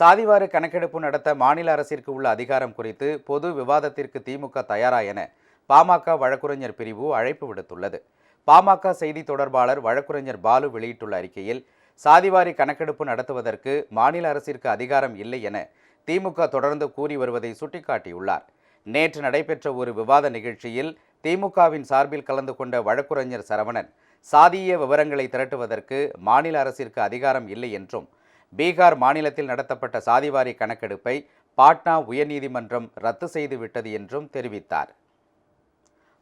சாதிவார கணக்கெடுப்பு நடத்த மாநில அரசிற்கு உள்ள அதிகாரம் குறித்து பொது விவாதத்திற்கு திமுக தயாரா என பாமக வழக்குரைஞர் பிரிவு அழைப்பு விடுத்துள்ளது. பாமக செய்தி தொடர்பாளர் வழக்குரைஞர் பாலு வெளியிட்டுள்ள அறிக்கையில் சாதிவாரி கணக்கெடுப்பு நடத்துவதற்கு மாநில அரசிற்கு அதிகாரம் இல்லை என திமுக தொடர்ந்து கூறி வருவதை சுட்டிக்காட்டியுள்ளார். நேற்று நடைபெற்ற ஒரு விவாத நிகழ்ச்சியில் திமுகவின் சார்பில் கலந்து கொண்ட வழக்குரைஞர் சரவணன் சாதிய விவரங்களை திரட்டுவதற்கு மாநில அரசிற்கு அதிகாரம் இல்லை என்றும் பீகார் மாநிலத்தில் நடத்தப்பட்ட சாதிவாரி கணக்கெடுப்பை பாட்னா உயர்நீதிமன்றம் ரத்து செய்துவிட்டது என்றும் தெரிவித்தார்.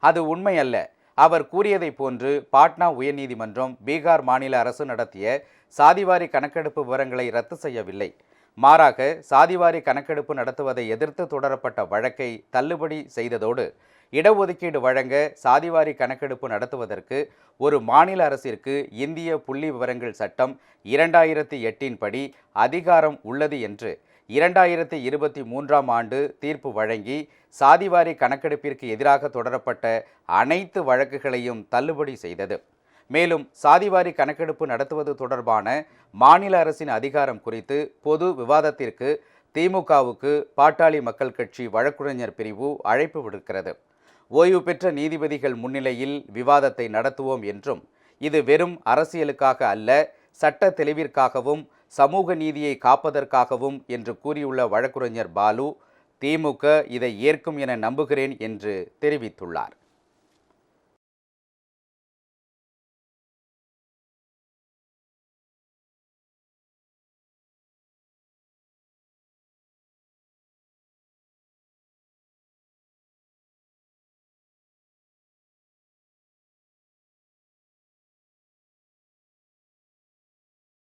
அது உண்மையல்ல அவர் கூறியதைப் போன்று பாட்னா உயர்நீதிமன்றம் பீகார் மாநில அரசு நடத்திய சாதிவாரி கணக்கெடுப்பு விவரங்களை ரத்து செய்யவில்லை. மாறாக சாதிவாரி கணக்கெடுப்பு நடத்துவதை எதிர்த்து தொடரப்பட்ட வழக்கை தள்ளுபடி செய்ததோடு இடஒதுக்கீடு வழங்க சாதிவாரி கணக்கெடுப்பு நடத்துவதற்கு ஒரு மாநில அரசிற்கு இந்திய புள்ளி விவரங்கள் சட்டம் இரண்டாயிரத்தி எட்டின் படி அதிகாரம் உள்ளது என்று இரண்டாயிரத்தி இருபத்தி மூன்றாம் ஆண்டு தீர்ப்பு வழங்கி சாதிவாரி கணக்கெடுப்பிற்கு எதிராக தொடரப்பட்ட அனைத்து வழக்குகளையும் தள்ளுபடி செய்தது. மேலும் சாதிவாரி கணக்கெடுப்பு நடத்துவது தொடர்பான மாநில அரசின் அதிகாரம் குறித்து பொது விவாதத்திற்கு திமுகவுக்கு பாட்டாளி மக்கள் கட்சி வழக்குரைஞர் பிரிவு அழைப்பு விடுக்கிறது. ஓய்வு பெற்ற நீதிபதிகள் முன்னிலையில் விவாதத்தை நடத்துவோம் என்றும் இது வெறும் அரசியலுக்காக அல்ல சட்ட தெளிவிற்காகவும் சமூக நீதியை காப்பதற்காகவும் என்று கூறியுள்ள வழக்குரைஞர் பாலு திமுக இதை ஏற்கும் என நம்புகிறேன் என்று தெரிவித்துள்ளார்.